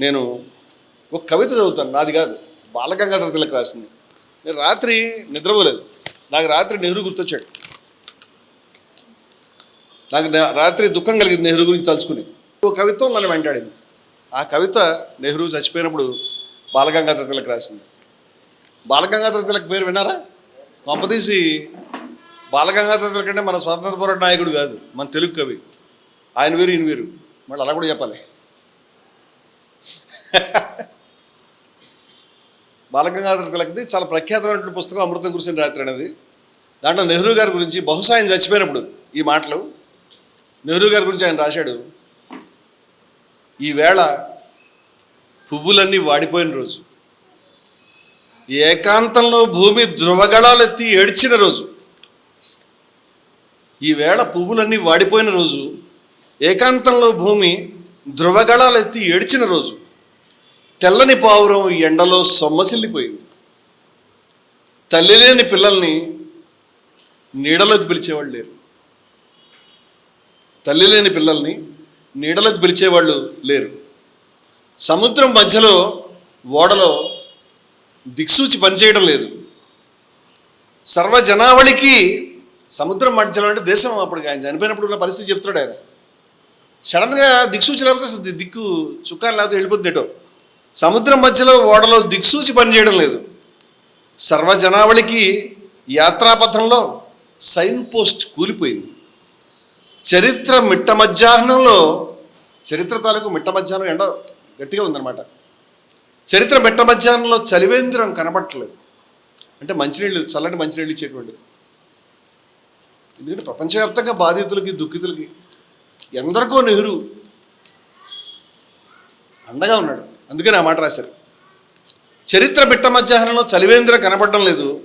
నేను ఒక కవిత చదువుతాను. నాది కాదు. బాలగంగాధర తిలక్ రాసింది. నేను రాత్రి నిద్రపోలేదు. నాకు రాత్రి నెహ్రూ గుర్తొచ్చాడు. నాకు రాత్రి దుఃఖం కలిగింది నెహ్రూ గురించి తలుచుకుని. ఓ కవిత్వం నన్ను వెంటాడింది. ఆ కవిత నెహ్రూ చచ్చిపోయినప్పుడు బాలగంగాధర తిలక్ రాసింది. బాలగంగాధర తిలక్ పేరు విన్నారా? కొంపదీసి బాలగంగాధర తిలక్ అంటే మన స్వాతంత్ర పోరాట నాయకుడు కాదు. మన తెలుగు కవి. ఆయన వేరు ఈయన వేరు. మళ్ళీ అలా కూడా చెప్పాలి. బాలగంగాధర తిలక్ది చాలా ప్రఖ్యాతమైనటువంటి పుస్తకం అమృతం కురిసిన రాత్రి అనేది. దాంట్లో నెహ్రూ గారి గురించి బహుశా ఆయన చచ్చిపోయినప్పుడు ఈ మాటలు. నెహ్రూ గారి గురించి ఆయన రాశాడు. ఈవేళ పువ్వులన్నీ వాడిపోయిన రోజు. ఏకాంతంలో భూమి ధ్రువగళాలెత్తి ఏడ్చిన రోజు. ఈవేళ పువ్వులన్నీ వాడిపోయిన రోజు. ఏకాంతంలో భూమి ధ్రువగళాలెత్తి ఏడ్చిన రోజు. తెల్లని పావురం ఎండలో సొమ్మసిల్లిపోయింది. తల్లి లేని పిల్లల్ని నీడలోకి పిలిచేవాళ్ళు లేరు. తల్లి లేని పిల్లల్ని నీడలోకి పిలిచేవాళ్ళు లేరు. సముద్రం మధ్యలో ఓడలో దిక్సూచి పనిచేయడం లేదు. సర్వజనావళికి సముద్రం మధ్యలో అంటే దేశం అప్పుడు ఆయన చనిపోయినప్పుడు ఉన్న పరిస్థితి చెప్తున్నాడు ఆయన. సడన్గా దిక్సూచి లేకపోతే దిక్కు చుక్కాలు లేకపోతే వెళ్ళిపోతుంది సముద్రం మధ్యలో ఓడలో దిక్సూచి పనిచేయడం లేదు. సర్వజనావళికి యాత్రాపథంలో సైన్ పోస్ట్ కూలిపోయింది. చరిత్ర మిట్ట మధ్యాహ్నంలో చరిత్ర తాలూకు మిట్ట మధ్యాహ్నం ఎండ గట్టిగా ఉందన్నమాట. చరిత్ర మిట్ట మధ్యాహ్నంలో చలివేంద్రం కనబట్టలేదు. అంటే మంచినీళ్ళు చల్లటి మంచినీళ్ళు ఇచ్చేటువంటిది. ఎందుకంటే ప్రపంచవ్యాప్తంగా బాధితులకి దుఃఖితులకి ఎందరికో నెహ్రూ అండగా ఉన్నాడు. అందుకని ఆ మాట రాశారు. చరిత్ర బిట్ట మధ్యాహ్నంలో చలివేంద్ర కనపడడం లేదు.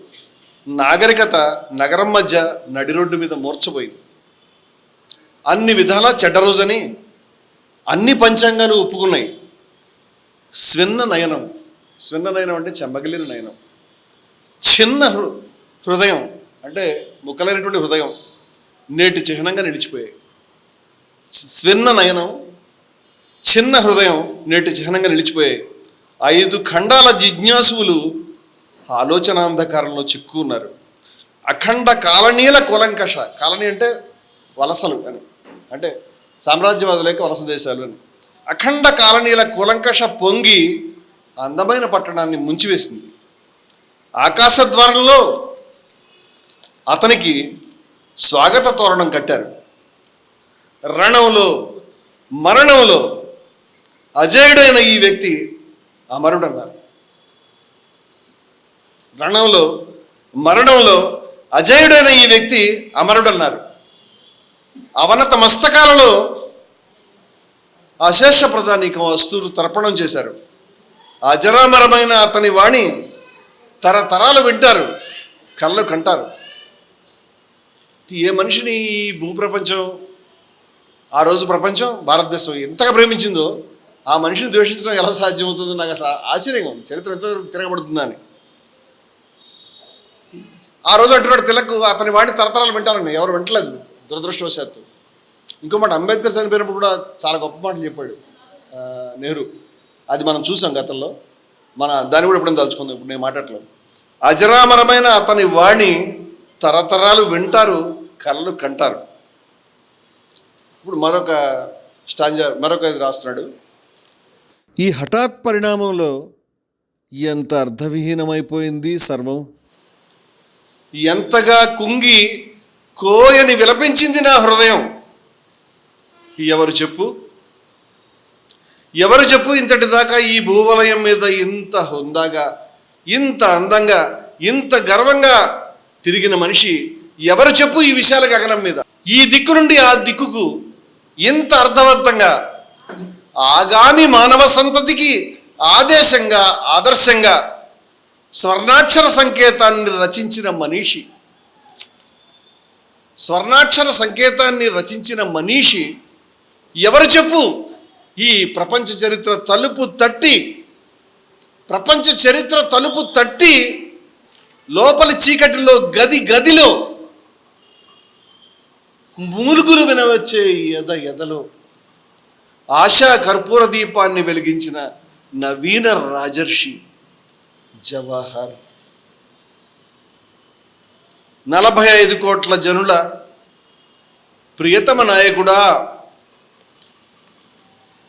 నాగరికత నగరం మధ్య నడి రోడ్డు మీద మూర్చపోయింది. అన్ని విధాలా చెడ్డ రోజని అన్ని పంచాంగాలు ఒప్పుకున్నాయి. స్విన్న నయనం స్విన్న నయనం అంటే చెమ్మగిలిన నయనం. చిన్న హృ హృదయం అంటే ముక్కలైనటువంటి హృదయం నేటి చిహ్నంగా నిలిచిపోయాయి. స్విన్న నయనం చిన్న హృదయం నేటి చిహ్నంగా నిలిచిపోయాయి. ఐదు ఖండాల జిజ్ఞాసువులు ఆలోచనాంధకారంలో చిక్కున్నారు. అఖండ కాలనీల కులంకష కాలనీ అంటే వలసలు అని అంటే సామ్రాజ్యవాదులేక వలస దేశాలు అని. అఖండ కాలనీల కులంకష పొంగి అందమైన పట్టణాన్ని ముంచివేసింది. ఆకాశ ద్వారంలో అతనికి స్వాగత తోరణం కట్టారు. రణంలో మరణంలో అజేయుడైన ఈ వ్యక్తి అమరుడన్నారు రణంలో మరణంలో అజేయుడైన ఈ వ్యక్తి అమరుడన్నారు అవనత మస్తకాలలో అశేష ప్రజానీకం వస్తువులు తర్పణం చేశారు. అజరామరమైన అతని వాణి తరతరాలు వింటారు కళ్ళు కంటారు. ఏ మనిషిని ఈ భూప్రపంచం ఆ రోజు ప్రపంచం భారతదేశం ఎంతగా ప్రేమించిందో ఆ మనిషిని ద్వేషించడం ఎలా సాధ్యమవుతుందో నాకు అసలు ఆశ్చర్యంగా ఉంది. చరిత్ర ఎంత తిరగబడుతుందని. అని ఆ రోజు అంటున్నాడు తిలక్ అతని వాడిని తరతరాలు వింటారండి ఎవరు వింటలేదు. దురదృష్టవశాత్తు. ఇంకో మాట అంబేద్కర్ చనిపోయినప్పుడు కూడా చాలా గొప్ప మాటలు చెప్పాడు. నెహ్రూ. అది మనం చూసాం గతంలో. మన దాన్ని కూడా ఎప్పుడైనా తలుచుకుందాం. ఇప్పుడు నేను మాట్లాడలేదు అజరామరమైన అతని వాణి తరతరాలు వింటారు కళ్ళు కంటారు. ఇప్పుడు మరొక స్టాంజర్ మరొక ఇది రాస్తున్నాడు. ఈ హఠాత్ పరిణామంలో ఎంత అర్థవిహీనమైపోయింది సర్వం? ఎంతగా కుంగి కోయని విలపించింది నా హృదయం? ఎవరు చెప్పు? ఎవరు చెప్పు ఇంతటి దాకా ఈ భూవలయం మీద ఇంత హుందాగా ఇంత అందంగా ఇంత గర్వంగా తిరిగిన మనిషి ఎవరు చెప్పు ఈ విశాల గగనం మీద? ఈ దిక్కు నుండి ఆ దిక్కుకు ఇంత అర్థవంతంగా ఆగామి మానవ సంతతికి ఆదేశంగా ఆదర్శంగా స్వర్ణాక్షర సంకేతాన్ని రచించిన మనీషి. స్వర్ణాక్షర సంకేతాన్ని రచించిన మనీషి ఎవరు చెప్పు? ఈ ప్రపంచ చరిత్ర తలుపు తట్టి ప్రపంచ చరిత్ర తలుపు తట్టి లోపలి చీకటిలో గది గదిలో మూలుగులు వినవచ్చే ఎద ఎదలో. ఆశా కర్పూర దీపాన్ని వెలిగించిన నవీన రాజర్షి జవహర్. నలభై ఐదు కోట్ల జనుల ప్రియతమ నాయకుడా.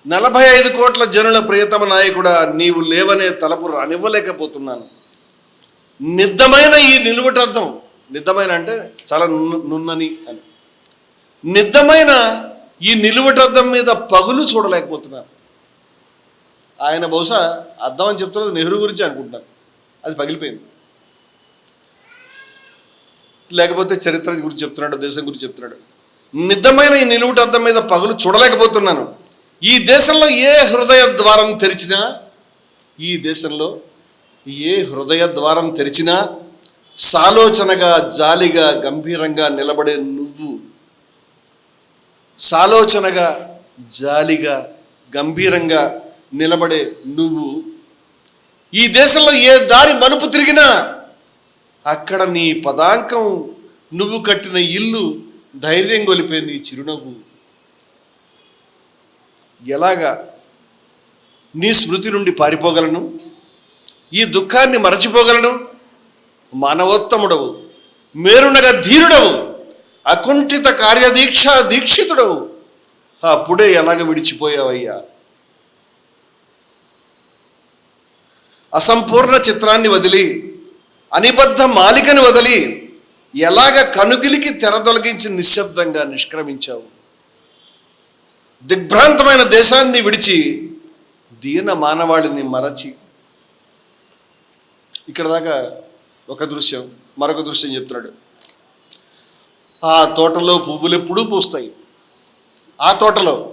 నలభై ఐదు కోట్ల జనుల ప్రియతమ నాయకుడా నీవు లేవనే తలపు రానివ్వలేకపోతున్నాను. నిద్దమైన ఈ నిలువటర్థం నిద్దమైన అంటే చాలా ను- నున్నని అని. నిద్దమైన ఈ నిలువటద్దం మీద పగులు చూడలేకపోతున్నాను ఆయన బహుశా అర్థం అని చెప్తున్నది నెహ్రూ గురించి అనుకుంటున్నాను అది పగిలిపోయింది. లేకపోతే చరిత్ర గురించి చెప్తున్నాడు దేశం గురించి చెప్తున్నాడు. నిద్దమైన ఈ నిలువుట మీద పగులు చూడలేకపోతున్నాను. ఈ దేశంలో ఏ హృదయ ద్వారం తెరిచినా ఈ దేశంలో ఏ హృదయ ద్వారం తెరిచినా సాలోచనగా జాలిగా గంభీరంగా నిలబడే సాలోచనగా జాలిగా గంభీరంగా నిలబడే నువ్వు ఈ దేశంలో ఏ దారి మలుపు తిరిగినా అక్కడ నీ పదాంకం నువ్వు కట్టిన ఇల్లు ధైర్యం గొలిపే నీ చిరునవ్వు. ఎలాగా నీ స్మృతి నుండి పారిపోగలను? ఈ దుఃఖాన్ని మరచిపోగలను? మానవోత్తముడవు మేరునగా ధీరుడవు. అకుంఠిత కార్యదీక్ష దీక్షితుడవు. అప్పుడే ఎలాగ విడిచిపోయావయ్యా? అసంపూర్ణ చిత్రాన్ని వదిలి అనిబద్ధ మాలికని వదిలి ఎలాగ కనుగిలికి తెరదొలగించి నిశ్శబ్దంగా నిష్క్రమించావు? దిగ్భ్రాంతమైన దేశాన్ని విడిచి దీన మానవాళిని మరచి. ఇక్కడ దాకా ఒక దృశ్యం మరొక దృశ్యం చెప్తున్నాడు. ఆ తోటలో పువ్వులు ఎప్పుడూ పూస్తాయి. ఆ తోటలో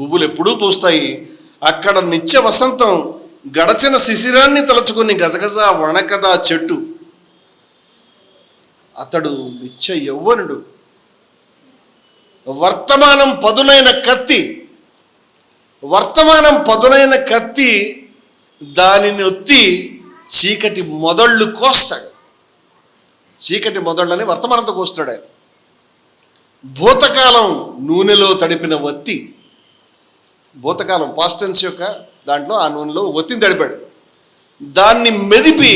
పువ్వులు ఎప్పుడూ పూస్తాయి. అక్కడ నిత్య వసంతం గడచిన శిశిరాన్ని తలుచుకుని గజగజ వణకదా చెట్టు. అతడు నిత్య యౌవనుడు. వర్తమానం పదునైన కత్తి. వర్తమానం పదునైన కత్తి దానిని ఒత్తి చీకటి మొదళ్ళు కోస్తాడు చీకటి మొదళ్ళని వర్తమానంతో కోస్తాడు ఆయన. భూతకాలం నూనెలో తడిపిన వత్తి. భూతకాలం పాస్టెన్స్ యొక్క దాంట్లో ఆ నూనెలో ఒత్తిని తడిపాడు. దాన్ని మెదిపి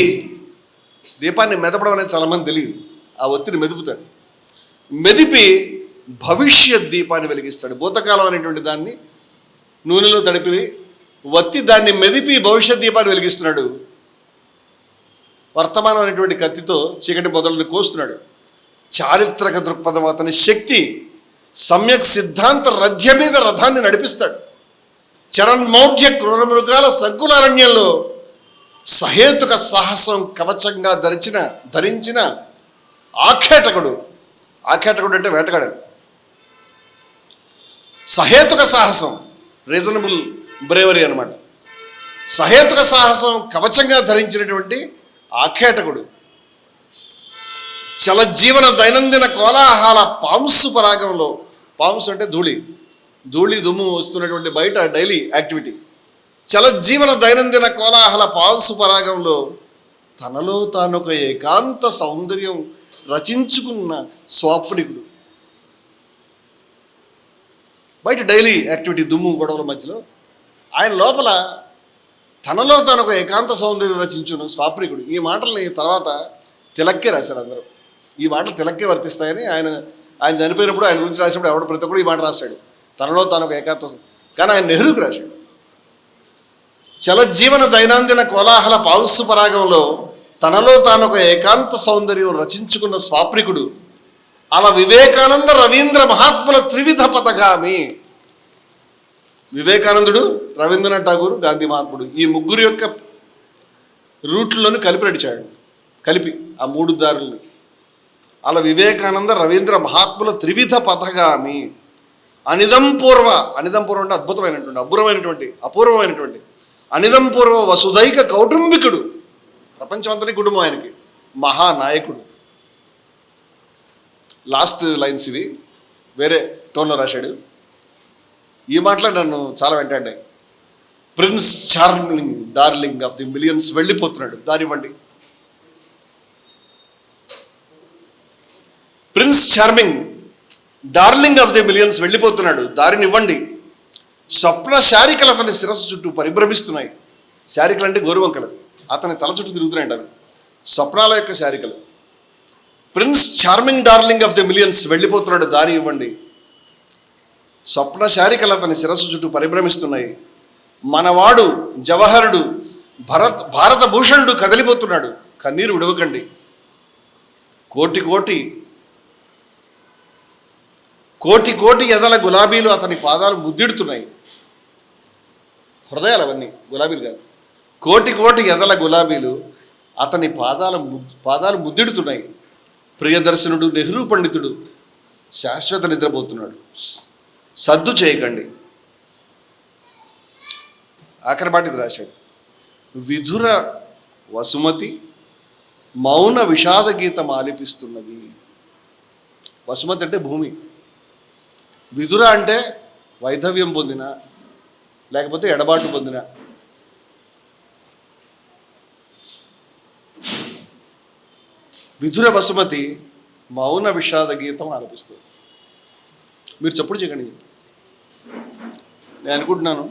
దీపాన్ని మెదపడం అనేది చాలామంది తెలియదు. ఆ ఒత్తిని మెదుపుతాడు. మెదిపి భవిష్యత్ దీపాన్ని వెలిగిస్తాడు. భూతకాలం అనేటువంటి దాన్ని నూనెలో తడిపి వత్తి దాన్ని మెదిపి భవిష్యత్ దీపాన్ని వెలిగిస్తున్నాడు. వర్తమానం అనేటువంటి కత్తితో చీకటి మొదలను కోస్తున్నాడు. చారిత్రక దృక్పథం అతని శక్తి సమ్యక్ సిద్ధాంత రథ్య మీద రథాన్ని నడిపిస్తాడు. చరణ్మౌఢ్య క్రూరమృగాల సంకులారణ్యంలో సహేతుక సాహసం కవచంగా ధరించిన ధరించిన ఆఖేటకుడు ఆఖేటకుడు అంటే వేటగాడు. సహేతుక సాహసం రీజనబుల్ బ్రేవరీ అనమాట సహేతుక సాహసం కవచంగా ధరించినటువంటి ఆఖేటకుడు చలజీవన దైనందిన కోలాహల పాంసు పరాగంలో పాంసు అంటే ధూళి. ధూళి దుమ్ము వస్తున్నటువంటి బయట డైలీ యాక్టివిటీ. చలజీవన దైనందిన కోలాహల పాంసు పరాగంలో తనలో తాను ఒక ఏకాంత సౌందర్యం రచించుకున్న స్వాప్నికుడు. బయట డైలీ యాక్టివిటీ దుమ్ము గొడవల మధ్యలో ఆయన లోపల తనలో తనకు ఒక ఏకాంత సౌందర్యం రచించున్న స్వాప్రికుడు ఈ మాటల్ని తర్వాత తిలక్కే రాశారు అందరూ. ఈ మాటలు తిలక్కే వర్తిస్తాయని ఆయన ఆయన చనిపోయినప్పుడు ఆయన గురించి రాసినప్పుడు ఎవడు ప్రతి ఒక్కడు ఈ మాట రాశాడు తనలో తనకు ఒక ఏకాంత కానీ ఆయన నెహ్రూకి రాశాడు. చలజీవన దైనందిన కోలాహల పాంసు పరాగంలో తనలో తాను ఒక ఏకాంత సౌందర్యం రచించుకున్న స్వాప్రికుడు అలా వివేకానంద రవీంద్ర మహాత్ముల త్రివిధ పథగామి వివేకానందుడు రవీంద్రనాథ్ ఠాగూర్ గాంధీ మహాత్ముడు ఈ ముగ్గురు యొక్క రూట్లను కలిపి నడిచాడు. కలిపి ఆ మూడు దారులు. అలా వివేకానంద రవీంద్ర మహాత్ముల త్రివిధ పథగామి అనిదం పూర్వ అనిదం పూర్వ అంటే అద్భుతమైనటువంటి అపూర్వమైనటువంటి అపూర్వమైనటువంటి అనిదం పూర్వ వసుధైక కౌటుంబికుడు ప్రపంచమంతటి కుటుంబం ఆయనకి మహానాయకుడు. లాస్ట్ లైన్స్ ఇవి. వేరే టోన్లో రాశాడు. ఈ మాటలు నన్ను చాలా వెంటాడినాయి prince charming darling of the millions వెళ్ళిపోతున్నాడు. దానివ్వండి prince charming darling of the millions వెళ్ళిపోతున్నాడు. దారినివ్వండి స్వప్న శారికలు అతని శిరస్సు చుట్టూ పరిభ్రమిస్తున్నాయి. శారికలు అంటే గోరువంకలు. అతని తల చుట్టూ తిరుగుతున్నాయి అవి. స్వప్నాల యొక్క శారికలు. Prince charming darling of the millions వెళ్ళిపోతున్నాడు. దారి ఇవ్వండి. స్వప్న శారికలు అతని శిరస్సు చుట్టూ పరిభ్రమిస్తున్నాయి. మనవాడు జవహరుడు భరత్ భారత భూషణుడు కదిలిపోతున్నాడు. కన్నీరు విడవకండి కోటి కోటి కోటి కోటి ఎదల గులాబీలు అతని పాదాలు ముద్దిడుతున్నాయి. హృదయాలు అవన్నీ గులాబీలు కాదు. కోటి కోటి ఎదల గులాబీలు అతని పాదాల పాదాలు ముద్దిడుతున్నాయి. ప్రియదర్శనుడు నెహ్రూ పండితుడు శాశ్వత నిద్రపోతున్నాడు. సద్దు చేయకండి. ఆఖరిపాటిది రాశాడు. విధుర వసుమతి మౌన విషాద గీతం ఆలిపిస్తున్నది. వసుమతి అంటే భూమి. విధుర అంటే వైధవ్యం పొందిన లేకపోతే ఎడబాటు పొందిన. విధుర వసుమతి మౌన విషాద గీతం ఆలపిస్తుంది. మీరు చెప్పుడు చేయకండి. నేను అనుకుంటున్నాను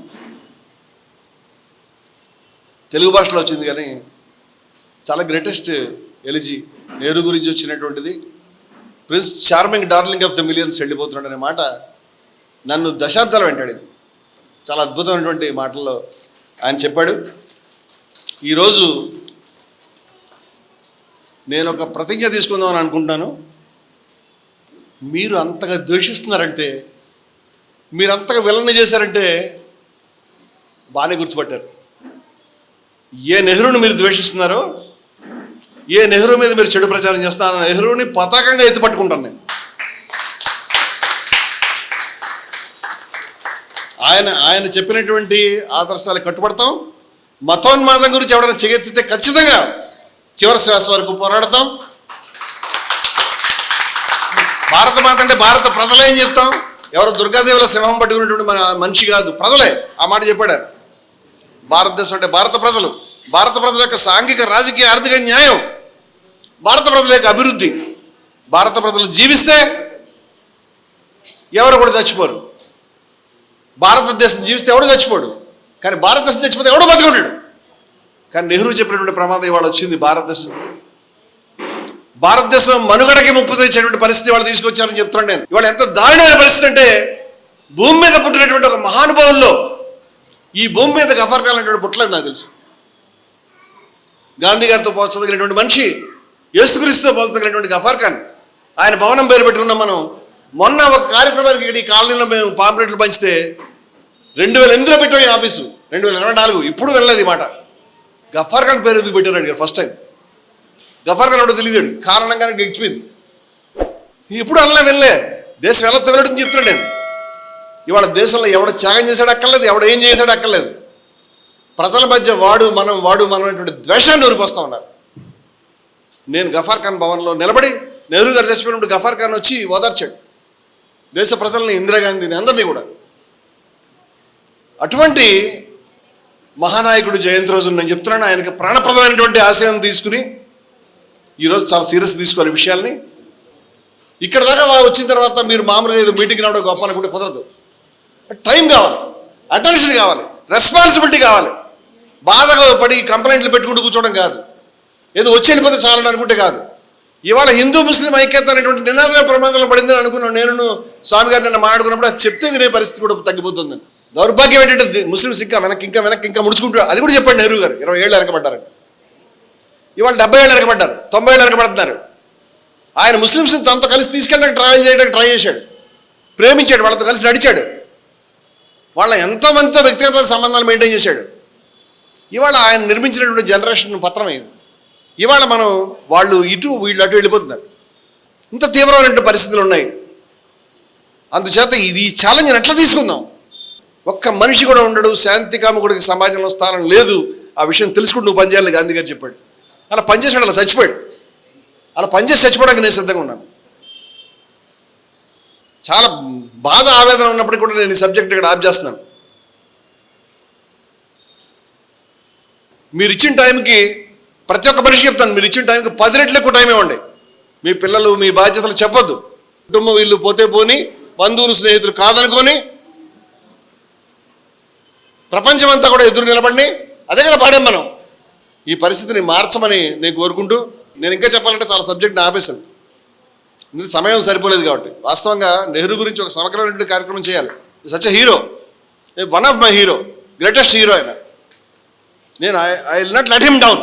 తెలుగు భాషలో వచ్చింది కానీ చాలా గ్రేటెస్ట్ ఎలిజీ నేరు గురించి వచ్చినటువంటిది. Prince charming darling of the millions వెళ్ళిపోతున్నాడు అనే మాట నన్ను దశాబ్దాలు వెంటాడింది. చాలా అద్భుతమైనటువంటి మాటల్లో ఆయన చెప్పాడు. ఈరోజు నేను ఒక ప్రతిజ్ఞ తీసుకుందామని అనుకుంటున్నాను. మీరు అంతగా ద్వేషిస్తున్నారంటే మీరు అంతగా విలన చేశారంటే బాగానే గుర్తుపట్టారు. ఏ నెహ్రూని మీరు ద్వేషిస్తున్నారో ఏ నెహ్రూ మీద మీరు చెడు ప్రచారం చేస్తారో నెహ్రూని పతాకంగా ఎత్తుపట్టుకుంటాను నేను. ఆయన ఆయన చెప్పినటువంటి ఆదర్శాలు కట్టుబడతాం. మతోన్మాదం గురించి ఎవరైనా చెగెత్తితే ఖచ్చితంగా చివరి శ్వాస వరకు పోరాడతాం. భారత మాత అంటే భారత ప్రజలే అని చెప్తాం? ఎవరు దుర్గాదేవుల సింహం పట్టుకున్నటువంటి మన మనిషి కాదు. ప్రజలే ఆ మాట చెప్పాడు భారతదేశం అంటే భారత ప్రజలు. భారత ప్రజల యొక్క సాంఘిక రాజకీయ ఆర్థిక న్యాయం భారత ప్రజల యొక్క అభివృద్ధి. భారత ప్రజలు జీవిస్తే ఎవరు కూడా చచ్చిపోరు. భారతదేశం జీవిస్తే ఎవడు చచ్చిపోడు? కానీ భారతదేశం చచ్చిపోతే ఎవడు బతుకుంటాడు? కానీ నెహ్రూ చెప్పినటువంటి ప్రమాదం ఇవాళ వచ్చింది భారతదేశం. భారతదేశం మనుగడకి ముప్పు తెచ్చేటువంటి పరిస్థితి వాళ్ళు తీసుకొచ్చారని చెప్తున్నాను నేను. ఇవాళ ఎంత దారుణమైన పరిస్థితి అంటే భూమి మీద పుట్టినటువంటి ఒక మహానుభావుల్లో ఈ భూమి మీద గఫర్ ఖాన్ అనేటువంటి పుట్టలేదు నాకు తెలుసు. గాంధీ గారితో పోల్చదగినటువంటి మనిషి యేసుక్రీస్తుతో పోల్చదగినటువంటి గఫార్ ఖాన్. ఆయన భవనం పేరు పెట్టుకున్నాం మనం. మొన్న ఒక కార్యక్రమానికి ఇక్కడ ఈ కాలనీలో మేము పాంప్లెట్లు పంచితే రెండు వేల ఎనిమిదిలో పెట్టాం ఈ ఆఫీసు. రెండు వేల ఇరవై నాలుగు. ఇప్పుడు వెళ్ళలేదు ఈ మాట. గఫార్ ఖాన్ పేరు ఎందుకు పెట్టారు అడిగారు ఫస్ట్ టైం. గఫార్ ఖాన్ తెలియదాడు తెలియదు కారణంగానే గెలిచిపోయింది ఇప్పుడు అనలే వెళ్ళలే. దేశం ఎలా తగలడని చెప్తున్నాడు నేను. ఇవాళ దేశంలో ఎవడ త్యాగం చేశాడు అక్కర్లేదు ఎవడ ఏం చేశాడు అక్కర్లేదు. ప్రజల మధ్య వాడు మనం వాడు మనం అనేటువంటి ద్వేషాన్ని ఊరిపోస్తూ ఉన్నారు. నేను గఫార్ ఖాన్ భవన్లో నిలబడి నెహ్రూ గారు చచ్చిపోయినప్పుడు గఫార్ ఖాన్ వచ్చి ఓదార్చాడు. దేశ ప్రజల్ని ఇందిరాగాంధీని అందరినీ కూడా. అటువంటి మహానాయకుడు జయంతి రోజు నేను చెప్తున్నాను ఆయనకి ప్రాణప్రదమైనటువంటి ఆశయం తీసుకుని ఈరోజు చాలా సీరియస్ తీసుకోవాలి విషయాల్ని. ఇక్కడ దాకా వచ్చిన తర్వాత మీరు మామూలుగా ఏదో మీటింగ్ రావడం గొప్ప అనుకుంటే కుదరదు. టైం కావాలి అటెన్షన్ కావాలి రెస్పాన్సిబిలిటీ కావాలి. బాధగా పడి కంప్లైంట్లు పెట్టుకుంటూ కూర్చోవడం కాదు. ఏదో వచ్చి వెళ్ళిపోతే చాలని అనుకుంటే కాదు. ఇవాళ హిందూ ముస్లిం ఐక్యత అనేటువంటి నినాదమే ప్రమాదంలో పడిందని అనుకున్నాను నేను స్వామి గారు నిన్న మాట్లాడుకున్నప్పుడు అది చెప్తే వినే పరిస్థితి కూడా తగ్గిపోతుంది. దౌర్భాగ్యం ఏంటంటే ది- ముస్లిమ్స్ ఇంకా వెనక్కి ఇంకా వెనక్కి ఇంకా ముడుచుకుంటారు అది కూడా చెప్పండి నెహ్రూ గారు ఇరవై ఏళ్ళు వెనకబడ్డారని. ఇవాళ డెబ్బై ఏళ్ళు వెనకబడ్డారు తొంభై ఏళ్ళు వెనకబడుతున్నారు. ఆయన ముస్లిమ్స్ని తనతో కలిసి తీసుకెళ్ళడానికి ట్రావెల్ చేయడానికి ట్రై చేశాడు. ప్రేమించాడు వాళ్ళతో కలిసి నడిచాడు. వాళ్ళ ఎంతమందితో వ్యక్తిగత సంబంధాలు మెయింటైన్ చేశాడు. ఇవాళ ఆయన నిర్మించినటువంటి జనరేషన్ పత్రమైంది ఇవాళ మనం వాళ్ళు ఇటు వీళ్ళు అటు వెళ్ళిపోతున్నారు. ఇంత తీవ్రమైనటువంటి పరిస్థితులు ఉన్నాయి. అందుచేత ఇది ఛాలెంజ్ ఛాలెంజ్ని ఎట్లా తీసుకుందాం? ఒక్క మనిషి కూడా ఉండడు శాంతి కాముకుడికి సమాజంలో స్థానం లేదు. ఆ విషయం తెలుసుకుంటూ నువ్వు పనిచేయాలని గాంధీ గారు చెప్పాడు. అలా పనిచేసాడు అలా చచ్చిపోయాడు. అలా పనిచేసి చచ్చిపోవడానికి నేను సిద్ధంగా ఉన్నాను. చాలా బాధ ఆవేదన ఉన్నప్పటికీ కూడా నేను ఈ సబ్జెక్ట్ ఇక్కడ ఆప్ చేస్తున్నాను. మీరు ఇచ్చిన టైంకి ప్రతి ఒక్క మనిషి చెప్తాను మీరు ఇచ్చిన టైంకి పది రెట్లు ఎక్కువ టైం ఇవ్వండి. మీ పిల్లలు మీ బాధ్యతలు చెప్పొద్దు. కుటుంబం వీళ్ళు పోతే పోని బంధువులు స్నేహితులు కాదనుకొని ప్రపంచమంతా కూడా ఎదురు నిలబడి అదే కదా పాడాం మనం? ఈ పరిస్థితిని మార్చమని నేను కోరుకుంటూ నేను ఇంకా చెప్పాలంటే చాలా సబ్జెక్ట్ని ఆపేశాను. ఇందుకు సమయం సరిపోలేదు కాబట్టి. వాస్తవంగా నెహ్రూ గురించి ఒక సమగ్రమైనటువంటి కార్యక్రమం చేయాలి. Such hero one of my hero greatest hero ఆయన. నేను I will not let him down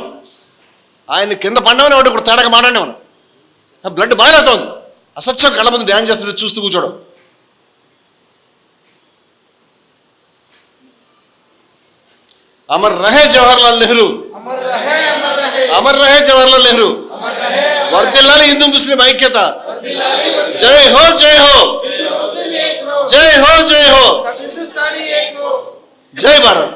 ఆయన కింద పండమని వాడు ఇప్పుడు తేడాగా మాట్లాడేవాను నా బ్లడ్ బాగా అవుతుంది అసత్యం కళ్ళ ముందు డ్యాన్స్ చేస్తుంటే చూస్తూ కూర్చోడం అమర్ రహే జవహర్లాల్ నెహ్రూ. अमर रहे जवाहरलाल नेहरू। वर्धिला हिंदू मुस्लिम ऐक्यता। जय हो जय हो। जय हो जय हो। जय भारत।